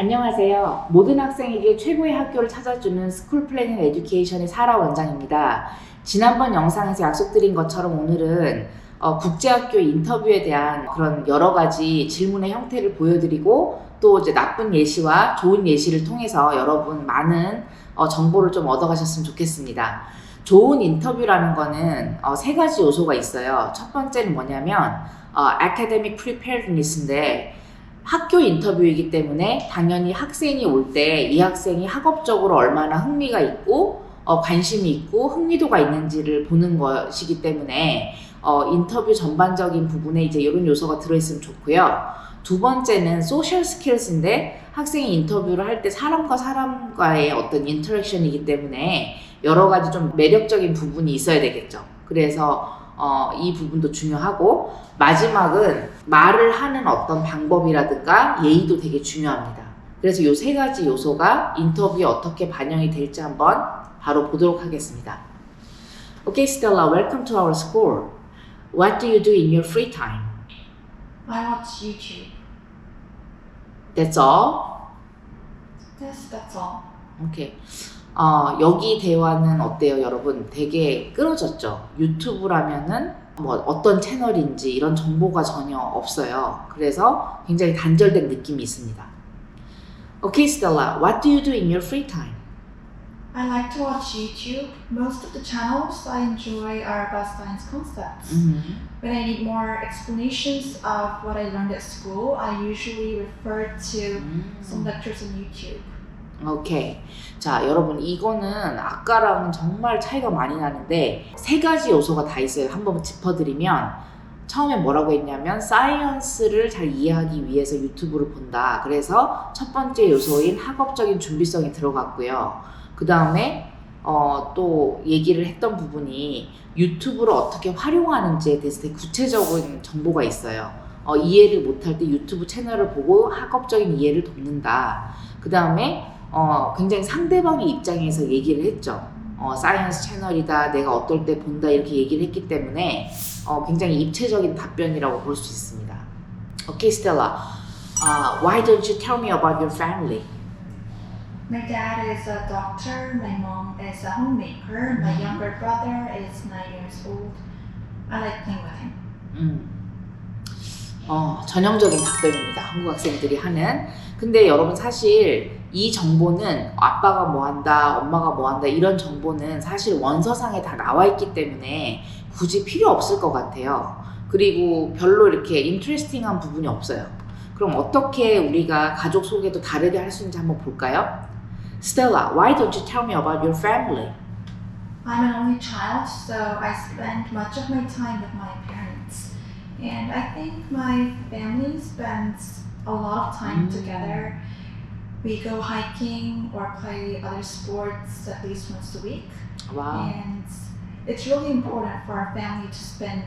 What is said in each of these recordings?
안녕하세요. 모든 학생에게 최고의 학교를 찾아주는 스쿨 플래닝 에듀케이션의 사라 원장입니다. 지난번 영상에서 약속드린 것처럼 오늘은 어, 국제학교 인터뷰에 대한 그런 여러 가지 질문의 형태를 보여드리고 또 이제 나쁜 예시와 좋은 예시를 통해서 여러분 많은 어, 정보를 좀 얻어가셨으면 좋겠습니다. 좋은 인터뷰라는 거는 어, 세 가지 요소가 있어요. 첫 번째는 뭐냐면 어, academic preparedness인데 학교 인터뷰이기 때문에 당연히 학생이 올 때 이 학생이 학업적으로 얼마나 흥미가 있고 어, 관심이 있고 흥미도가 있는지를 보는 것이기 때문에 어, 인터뷰 전반적인 부분에 이제 이런 요소가 들어있으면 좋고요. 두 번째는 소셜 스킬스인데 학생이 인터뷰를 할 때 사람과 사람과의 어떤 인터랙션이기 때문에 여러 가지 좀 매력적인 부분이 있어야 되겠죠. 그래서 어, 이 부분도 중요하고 마지막은 말을 하는 어떤 방법이라든가 예의도 되게 중요합니다. 그래서 이 세 가지 요소가 인터뷰에 어떻게 반영이 될지 한번 바로 보도록 하겠습니다. Okay, Stella, welcome to our school. What do you do in your free time? I watch YouTube. That's all? Yes, that's all. 오케이. 어, 여기 대화는 어때요, 여러분? 되게 끊어졌죠? 유튜브라면은 뭐 어떤 채널인지 이런 정보가 전혀 없어요. 그래서 굉장히 단절된 느낌이 있습니다. 오케이, Stella, what do you do in your free time? I like to watch YouTube. Most of the channels I enjoy are about science concepts. 음, When I need more explanations of what I learned at school, I usually refer to some lectures on YouTube. 오케이. 자, 여러분, 이거는 아까랑은 정말 차이가 많이 나는데, 세 가지 요소가 다 있어요. 한번 짚어드리면, 처음에 뭐라고 했냐면, 사이언스를 잘 이해하기 위해서 유튜브를 본다. 그래서 첫 번째 요소인 학업적인 준비성이 들어갔고요. 그 다음에, 어, 또 얘기를 했던 부분이 유튜브를 어떻게 활용하는지에 대해서 구체적인 정보가 있어요. 어, 이해를 못할 때 유튜브 채널을 보고 학업적인 이해를 돕는다. 그 다음에 어, 굉장히 상대방의 입장에서 얘기를 했죠. 어, 사이언스 채널이다, 내가 어떨 때 본다 이렇게 얘기를 했기 때문에 어, 굉장히 입체적인 답변이라고 볼 수 있습니다. Okay, Stella. Uh, why don't you tell me about your family? My dad is a doctor, my mom is a homemaker, my younger brother is nine years old. I like playing with him. 음. 어, 전형적인 답변입니다. 한국 학생들이 하는. 근데 여러분 사실 이 정보는 아빠가 뭐 한다, 엄마가 뭐 한다 이런 정보는 사실 원서상에 다 나와 있기 때문에 굳이 필요 없을 것 같아요. 그리고 별로 이렇게 인트레스팅한 부분이 없어요. 그럼 어떻게 우리가 가족 소개도 다르게 할 수 있는지 한번 볼까요? Stella, why don't you tell me about your family? I'm an only child, so I spend much of my time with my parents. And I think my family spends a lot of time Mm. together. We go hiking or play other sports at least once a week. 와, And it's really important for our family to spend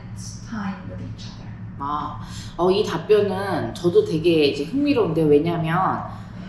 time with each other. 아, 어, 이 답변은 저도 되게 이제 흥미로운데 왜냐면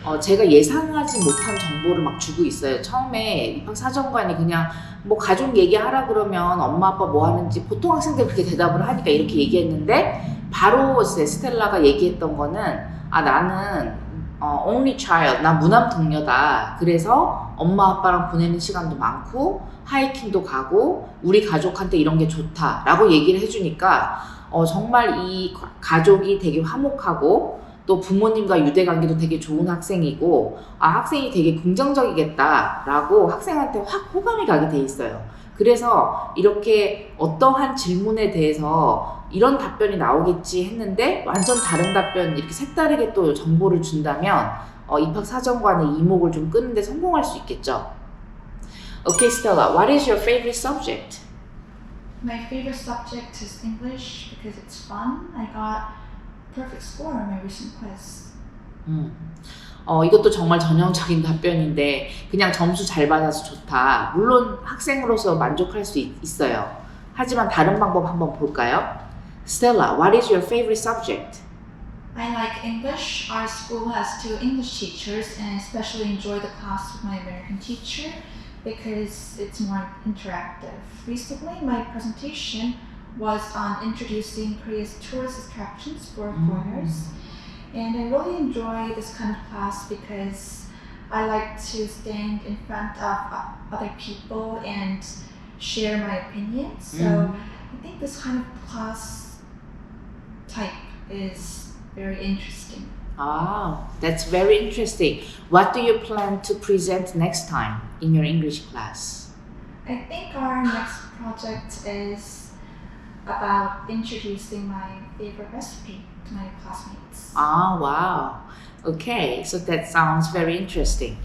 어, 제가 예상하지 못한 정보를 막 주고 있어요. 처음에 입학 사정관이 그냥 뭐 가족 얘기하라 그러면 엄마 아빠 뭐 하는지 보통 학생들 그렇게 대답을 하니까 이렇게 얘기했는데 바로 스텔라가 얘기했던 거는 아 나는 어, only child 나 무남 동녀다. 그래서 엄마 아빠랑 보내는 시간도 많고 하이킹도 가고 우리 가족한테 이런 게 좋다라고 얘기를 해주니까 어, 정말 이 가- 가족이 되게 화목하고 또 부모님과 유대 관계도 되게 좋은 학생이고 아 학생이 되게 긍정적이겠다라고 학생한테 확 호감이 가게 돼 있어요. 그래서 이렇게 어떠한 질문에 대해서 이런 답변이 나오겠지 했는데 완전 다른 답변 이렇게 색다르게 또 정보를 준다면 어, 입학 사정관의 이목을 좀 끄는데 성공할 수 있겠죠. Okay, Stella, what is your favorite subject? My favorite subject is English because it's fun. I got perfect score on my recent quiz. 음. 어, 이것도 정말 전형적인 답변인데 그냥 점수 잘 받아서 좋다. 물론 학생으로서 만족할 수 있, 있어요. 하지만 다른 방법 한번 볼까요? Stella, what is your favorite subject? I like English. Our school has two English teachers, and I especially enjoy the class with my American teacher because it's more interactive. Recently, my presentation was on introducing Korea's tourist attractions for Mm. And I really enjoy this kind of class because I like to stand in front of other people and share my opinions. So Mm. I think this kind of class type is very interesting. Ah, that's very interesting. What do you plan to present next time in your English class? I think our next project is about introducing my favorite recipe to my classmates. 아, wow. Okay, so that sounds very interesting.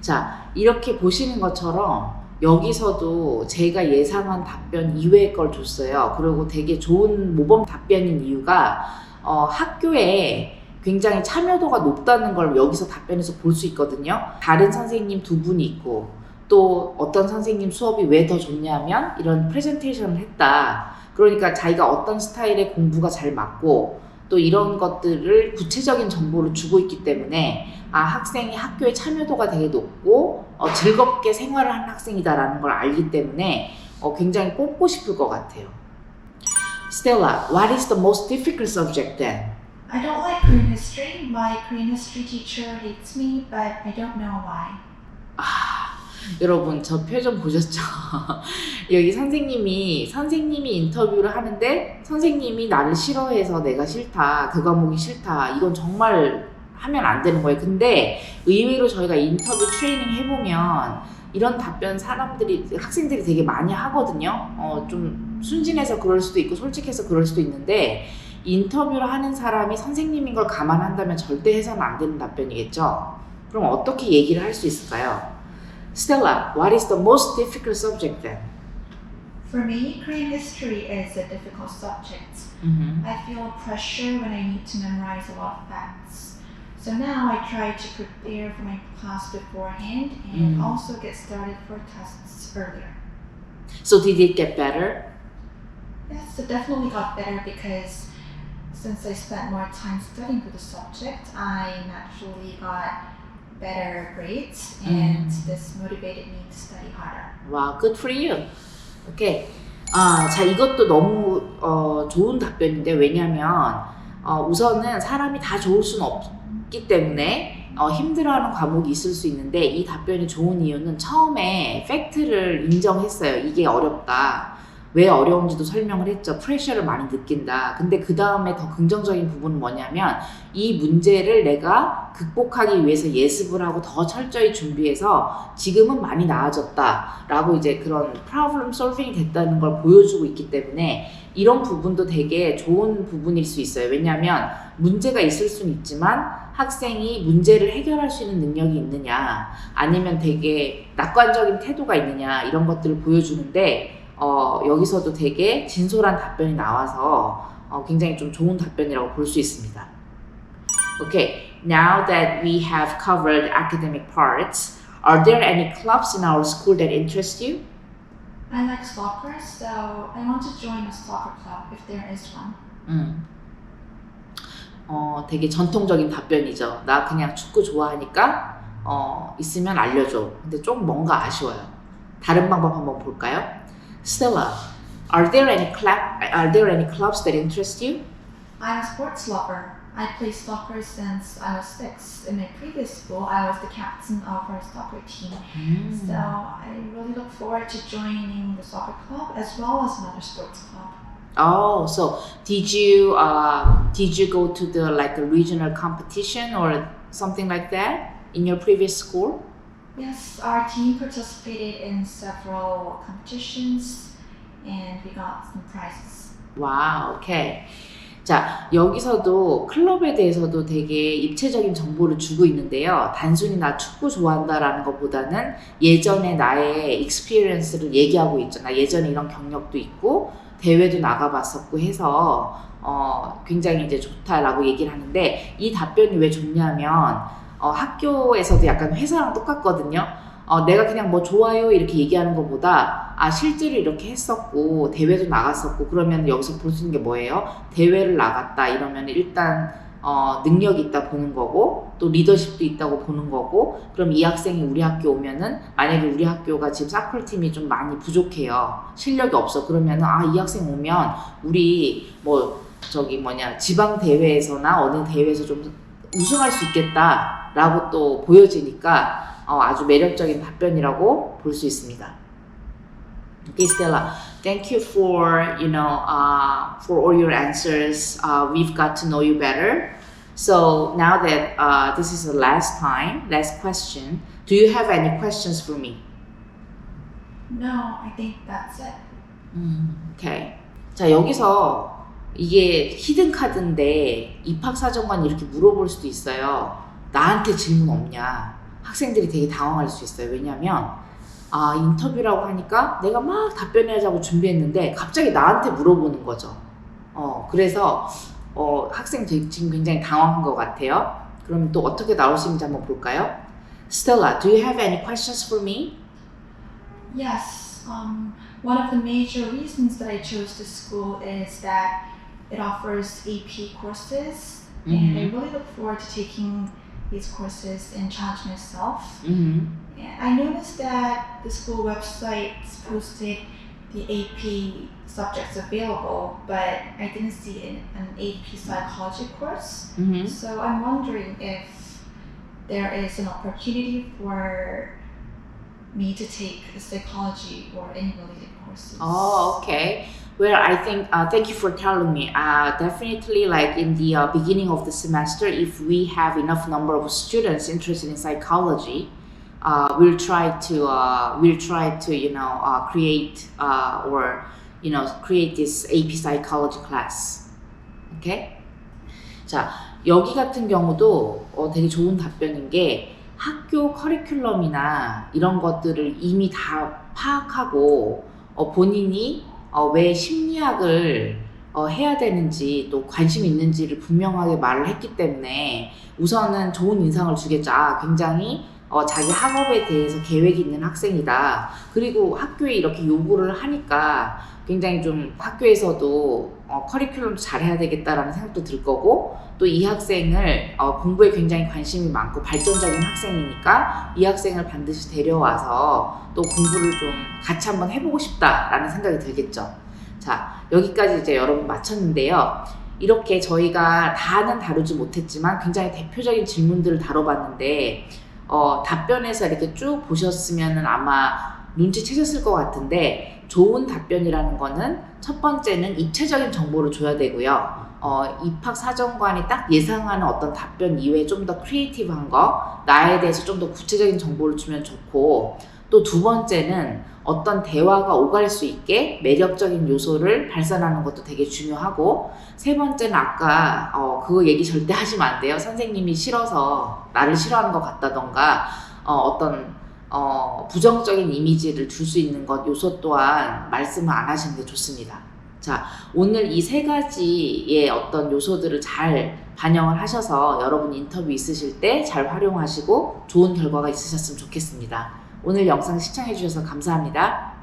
자, 이렇게 보시는 것처럼 여기서도 제가 예상한 답변 이외의 걸 줬어요. 그리고 되게 좋은 모범 답변인 이유가 어, 학교에 굉장히 참여도가 높다는 걸 여기서 답변에서 볼 수 있거든요. 다른 선생님 두 분이 있고 또 어떤 선생님 수업이 왜 더 좋냐면 이런 프레젠테이션을 했다. 그러니까 자기가 어떤 스타일의 공부가 잘 맞고 또 이런 것들을 구체적인 정보를 주고 있기 때문에 아 학생이 학교에 참여도가 되게 높고 어, 즐겁게 생활을 하는 학생이다라는 걸 알기 때문에 어, 굉장히 뽑고 싶을 것 같아요. Stella, what is the most difficult subject then? I don't like Korean history. My Korean history teacher hates me, but I don't know why. 아, 여러분 저 표정 보셨죠? 여기 선생님이 선생님이 인터뷰를 하는데 선생님이 나를 싫어해서 내가 싫다 그 과목이 싫다 이건 정말 하면 안 되는 거예요. 근데 의외로 저희가 인터뷰 트레이닝 해보면 이런 답변 사람들이 학생들이 되게 많이 하거든요. 어, 좀 순진해서 그럴 수도 있고 솔직해서 그럴 수도 있는데 인터뷰를 하는 사람이 선생님인 걸 감안한다면 절대 해서는 안 되는 답변이겠죠. 그럼 어떻게 얘기를 할 수 있을까요? Stella, what is the most difficult subject then? For me, Korean history is a difficult subject. Mhm. I feel pressure when I need to memorize a lot of facts. So now I try to prepare for my class beforehand and Mm. also get started for tests earlier. So did it get better? Yes, it definitely got better because since I spent more time studying for the subject, I naturally got better grades and Mm. this motivated me to study harder. Wow, good for you. Okay. 아, 자 이것도 너무 어, 좋은 답변인데 왜냐면 어, 우선은 사람이 다 좋을 수는 없기 때문에 어, 힘들어하는 과목이 있을 수 있는데 이 답변이 좋은 이유는 처음에 팩트를 인정했어요. 이게 어렵다. 왜 어려운지도 설명을 했죠. 프레셔를 많이 느낀다. 근데 그 다음에 더 긍정적인 부분은 뭐냐면 이 문제를 내가 극복하기 위해서 예습을 하고 더 철저히 준비해서 지금은 많이 나아졌다라고 이제 그런 프로블럼 솔빙이 됐다는 걸 보여주고 있기 때문에 이런 부분도 되게 좋은 부분일 수 있어요. 왜냐하면 문제가 있을 수는 있지만 학생이 문제를 해결할 수 있는 능력이 있느냐 아니면 되게 낙관적인 태도가 있느냐 이런 것들을 보여주는데 어, 여기서도 되게 진솔한 답변이 나와서 어, 굉장히 좀 좋은 답변이라고 볼 수 있습니다. Okay, now that we have covered academic parts, are there any clubs in our school that interest you? I like soccer, so I want to join a soccer club if there is one. 음. 어, 되게 전통적인 답변이죠. 나 그냥 축구 좋아하니까 어, 있으면 알려줘. 근데 좀 뭔가 아쉬워요. 다른 방법 한번 볼까요? Stella, are there any club are there any clubs that interest you? I'm a sports lover. I play soccer since I was six. In my previous school, I was the captain of our soccer team. So I really look forward to joining the soccer club as well as another sports club. Oh, so did you uh, did you go to the like a regional competition or something like that in your previous school? Yes, our team participated in several competitions and we got some prizes. 와, 오케이. 자, 여기서도 클럽에 대해서도 되게 입체적인 정보를 주고 있는데요. 단순히 나 축구 좋아한다라는 것보다는 예전에 나의 익스피리언스를 얘기하고. 나 예전에 이런 경력도 있고, 대회도 나가봤었고 해서, 어, 굉장히 이제 좋다라고 얘기를 하는데, 이 답변이 왜 좋냐면, 어, 학교에서도 약간 회사랑 똑같거든요. 어, 내가 그냥 뭐 좋아요 이렇게 얘기하는 것보다 아 실제로 이렇게 했었고 대회도 나갔었고 그러면 여기서 볼 수 있는 게 뭐예요? 대회를 나갔다 이러면 일단 어, 능력이 있다 보는 거고 또 리더십도 있다고 보는 거고 그럼 이 학생이 우리 학교 오면은 만약에 우리 학교가 지금 사클 팀이 좀 많이 부족해요 실력이 없어 그러면은 아 이 학생 오면 우리 뭐 저기 뭐냐 지방 대회에서나 어느 대회에서 좀 우승할 수 있겠다 라고 또 보여지니까 어, 아주 매력적인 답변이라고 볼 수 있습니다. Okay, Stella, thank you for you know uh, for all your answers. Uh, we've got to know you better. So now that uh, this is the last time, last question, do you have any questions for me? No, I think that's it. 음, 오케이. 자, 여기서 이게 히든 카드인데 입학 사정관이 이렇게 물어볼 수도 있어요. 나한테 질문 없냐. 학생들이 되게 당황할 수 있어요. 왜냐면, 아, 인터뷰라고 하니까 내가 막 답변하자고 준비했는데 갑자기 나한테 물어보는 거죠. 어, 그래서, 어, 학생 지금 굉장히 당황한 것 같아요. 그럼 또 어떻게 나올 수 있는지 한번 볼까요? Stella, do you have any questions for me? Yes, um, one of the major reasons that I chose this school is that it offers AP courses, and I really look forward to taking these courses and challenge myself. Mm-hmm. 음. And I noticed that the school websites posted the AP subjects available, but I didn't see an, an AP psychology course. 음. So I'm wondering if there is an opportunity for me to take a psychology or any related courses. Oh, okay. Well, I think uh, thank you for telling me. Uh, definitely, like in the uh, beginning of the semester, if we have enough number of students interested in psychology, uh, we'll try to uh, we'll try to you know uh, create uh, or you know create this AP psychology class. Okay. 자 여기 같은 경우도 어, 되게 좋은 답변인 게 학교 커리큘럼이나 이런 것들을 이미 다 파악하고 어, 본인이 어, 왜 심리학을 어, 해야 되는지 또 관심 있는지를 분명하게 말을 했기 때문에 우선은 좋은 인상을 주겠죠. 아, 굉장히 어, 자기 학업에 대해서 계획이 있는 학생이다. 그리고 학교에 이렇게 요구를 하니까 굉장히 좀 학교에서도 어, 커리큘럼도 잘해야 되겠다라는 생각도 들 거고 또 이 학생을 어, 공부에 굉장히 관심이 많고 발전적인 학생이니까 이 학생을 반드시 데려와서 또 공부를 좀 같이 한번 해보고 싶다라는 생각이 들겠죠. 자, 여기까지 이제 여러분 마쳤는데요. 이렇게 저희가 다는 다루지 못했지만 굉장히 대표적인 질문들을 다뤄봤는데 어, 답변에서 이렇게 쭉 보셨으면 아마 눈치채셨을 것 같은데 좋은 답변이라는 거는 첫 번째는 입체적인 정보를 줘야 되고요. 어, 입학 사정관이 딱 예상하는 어떤 답변 이외에 좀 더 크리에이티브한 거, 나에 대해서 좀 더 구체적인 정보를 주면 좋고, 또 두 번째는 어떤 대화가 오갈 수 있게 매력적인 요소를 발산하는 것도 되게 중요하고, 세 번째는 아까 어, 그거 얘기 절대 하시면 안 돼요. 선생님이 싫어서 나를 싫어하는 것 같다던가, 어, 어떤 어, 부정적인 이미지를 줄 수 있는 것 요소 또한 말씀을 안 하시는 게 좋습니다. 자, 오늘 이 세 가지의 어떤 요소들을 잘 반영을 하셔서 여러분 인터뷰 있으실 때 잘 활용하시고 좋은 결과가 있으셨으면 좋겠습니다. 오늘 영상 시청해 주셔서 감사합니다.